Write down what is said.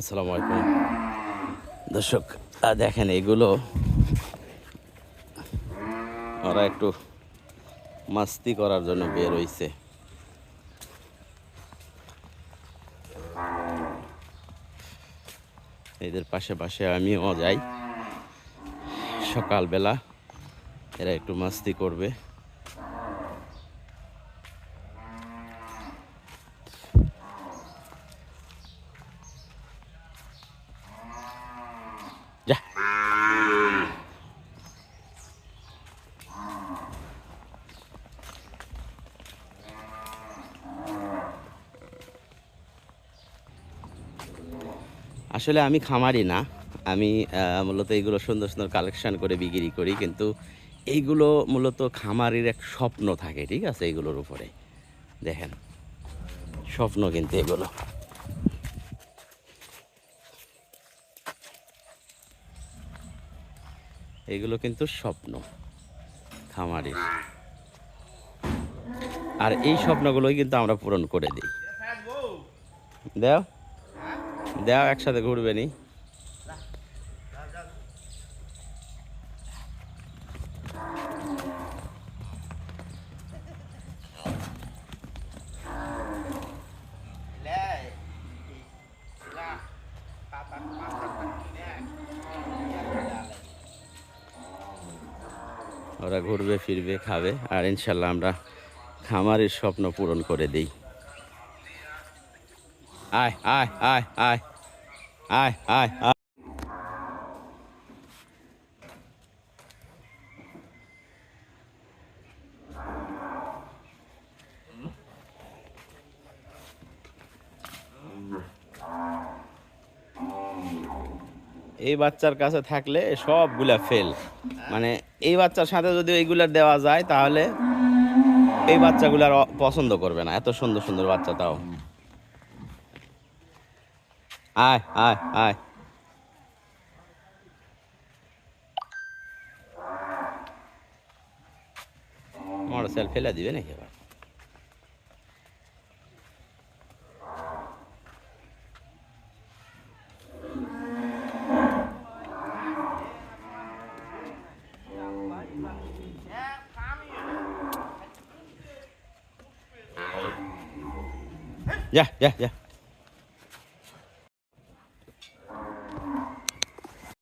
আসসালামু আলাইকুম। দর্শক দেখেন এগুলো ওরা একটু মাস্তি করার জন্য বের হইছে। এদের পাশে পাশে আমিও যাই। সকালবেলা এরা একটু মাস্তি করবে। আসলে আমি খামারি না। আমি মূলত এইগুলো সুন্দর সুন্দর কালেকশান করে বিক্রি করি। কিন্তু এইগুলো মূলত খামারির এক স্বপ্ন থাকে, ঠিক আছে? এইগুলোর উপরে। দেখেন, স্বপ্ন কিন্তু এগুলো। এগুলো কিন্তু স্বপ্ন, খামারির। আর এই স্বপ্নগুলোই কিন্তু আমরা পূরণ করে দিই। দেও। দেও, একসাথে ঘুরবে নি। ওরা ঘুরবে, ফিরবে, খাবে, আর ইনশাল্লাহ আমরা খামারের স্বপ্ন পূরণ করে দিই। আয় আয় আয় আয় আয় আয় আয় এই বাচ্চার কাছে থাকলে সবগুলা ফেল মানে এই বাচ্চার সাথে যদি এইগুলা দেওয়া যায়, তাহলে এই বাচ্চাগুলার পছন্দ করবে না। এত সুন্দর সুন্দর বাচ্চা তাও। আয় আয় আয় মোটর সেল ফেলে দিবে নাকি এবার যা যা যা